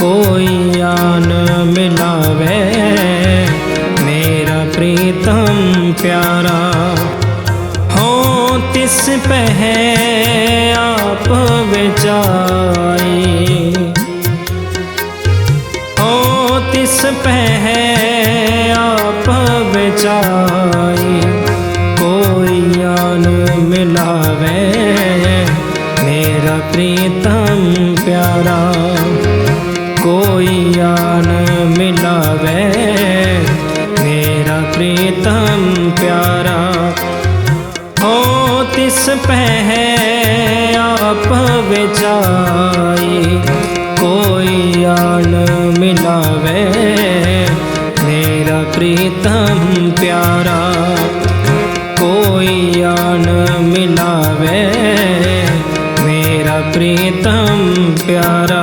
ਕੋਈ ਆਨ ਮਿਲਾਵੇ। ਮੇਰਾ ਪ੍ਰੀਤਮ ਪਿਆਰਾ, ਹੋ ਤਿਸ ਪਹਿ ਆਪ ਵਿਚਾਈ ਹੋ ਤਿਸ ਪਹਿ ਆਪ ਵਿਚਾਈ ਪ੍ਰੀਤਮ ਪਿਆਰਾ ਹੋ ਤਿਸ ਪਹਿ ਆਪ ਵਿਚਾਈ ਕੋਈ ਆਣ ਮਿਲਾਵੇ ਮੇਰਾ ਪ੍ਰੀਤਮ ਪਿਆਰਾ ਕੋਈ ਆਣ ਮਿਲਾਵੇ ਮੇਰਾ ਪ੍ਰੀਤਮ ਪਿਆਰਾ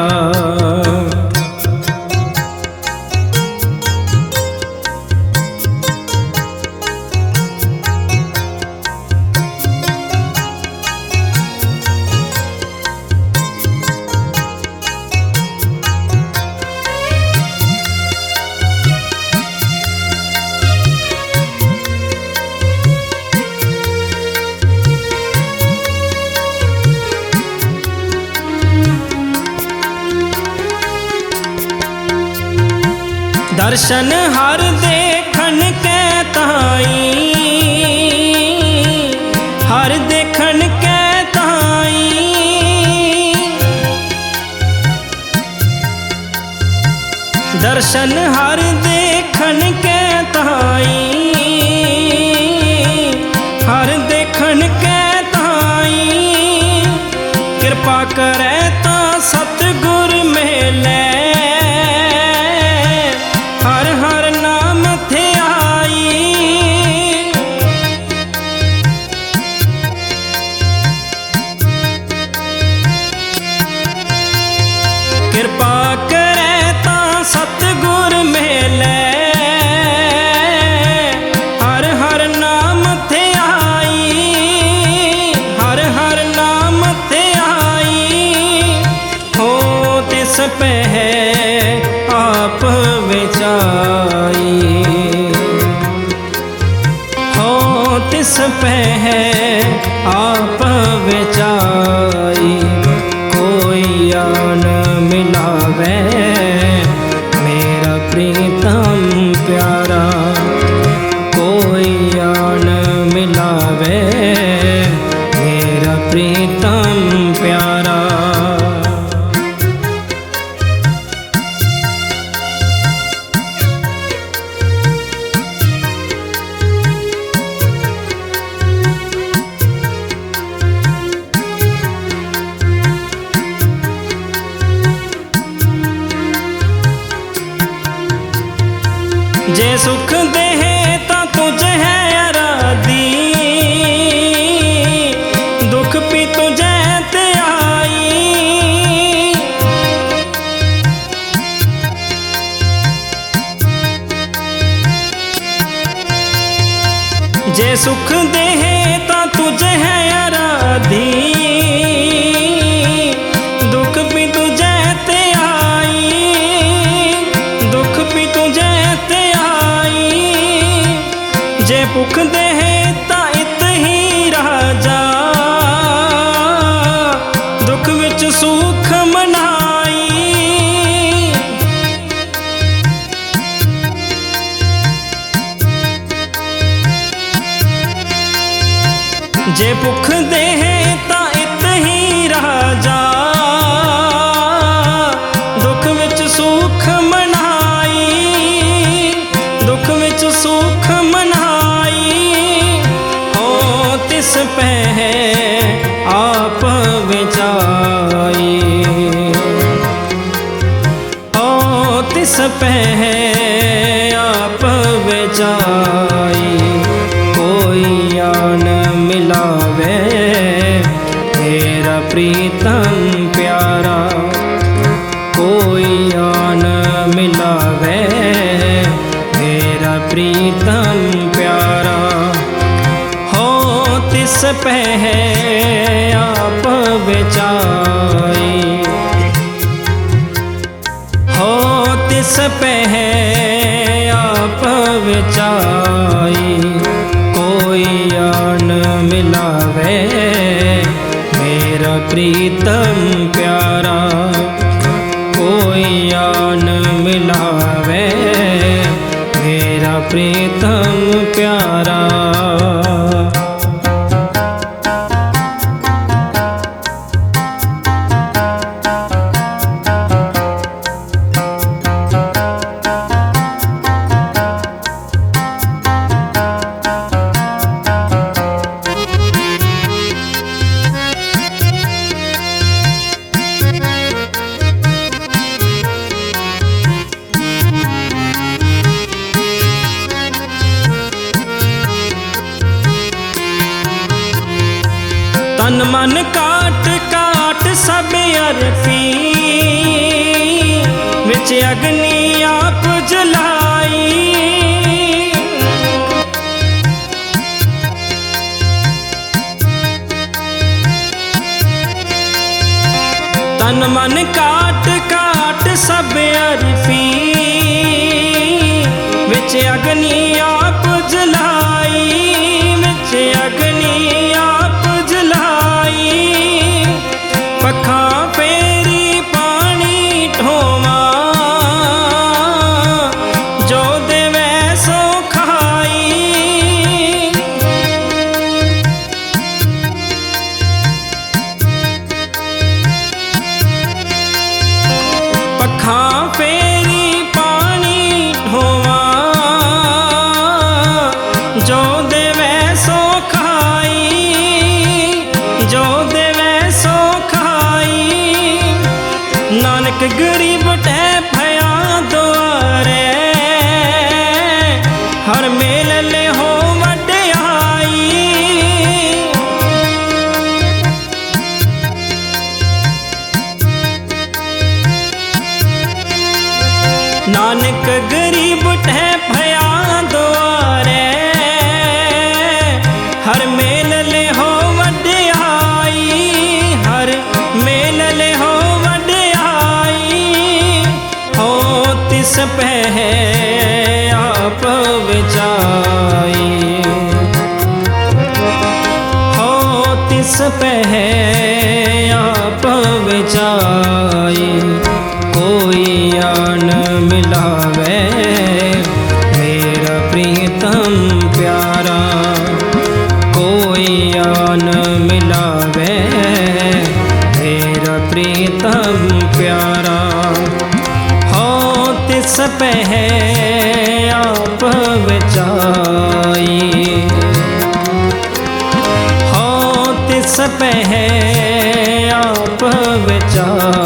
ਦਰਸ਼ਨ ਹਰ ਦੇਖਣ ਕੈ ਤਾਈ। ਹਰ ਦੇਖਣ ਕੈ ਤਾਈ। ਦਰਸ਼ਨ ਹਰ ਦੇਖਣ ਕੈ ਤਾਈ। ਆਪ ਵਿਚਾਈ ਜੇ ਸੁਖ ਦੇਹ ਤਾਂ ਤੁਝ ਹੈ ਅਰਾਦੀ ਦੁਖ ਵੀ ਤੁਝੈ ਤੇ ਆਈ। ਜੇ ਸੁਖ ਦੇਹ ਤਾਂ ਤੁਝ ਹੈ ਅਰਾਦੀ ਜੇ ਭੁਖ ਦੇਹ ਤਾਂ ਇਤ ਹੀ ਰਾਜਾ ਦੁੱਖ ਵਿੱਚ ਸੁਖ ਮਨਾਈ। ਜੇ ਭੁਖ ਦੇਹ ਤਾਂ ਇਤ ਹੀ ਰਾਜਾ ਦੁੱਖ ਪਹਿ ਆਪ ਵਿਚਾਈ। ਕੋਈ ਆਨ ਮਿਲਾਵੇ। ਤੇਰਾ ਪ੍ਰੀਤਮ ਪਿਆਰਾ। ਕੋਈ ਆਨ ਮਿਲਾਵੇ। ਤੇਰਾ ਪ੍ਰੀਤਮ ਪਿਆਰਾ। ਹੋ ਤਿਸ ਪਹਿ ਤਿਸ ਪਹਿ ਆਪ ਵਿਚਾਈ, ਕੋਈ ਆਨ ਮਿਲਾਵੇ। ਮੇਰਾ ਪ੍ਰੀਤਮ ਪਿਆਰਾ, ਕੋਈ ਆਨ ਮਿਲਾਵੇ। ਮੇਰਾ ਪ੍ਰੀਤਮ ਪਿਆਰਾ ਤਨ ਮਨ ਕਾਟ ਕਾਟ ਸਭ ਅਰਪੀ। ਵਿੱਚ ਅਗਨੀ ਆਪ ਜਲਾਈ। ਤਨ ਮਨ ਕਾਟ ਕਾਟ ਸਭ ਅਰਪੀ। ਵਿੱਚ ਅਗਨੀ ਆਪ ਜਲਾਈ। ਵਿੱਚ चले हो ਪਿਆਰਾ ਹੋ ਤਿਸ ਪਹਿ ਆਪ ਵਿਚਾਈ। ਹੋ ਤਿਸ ਪਹਿ ਆਪ ਵਿਚਾਈ।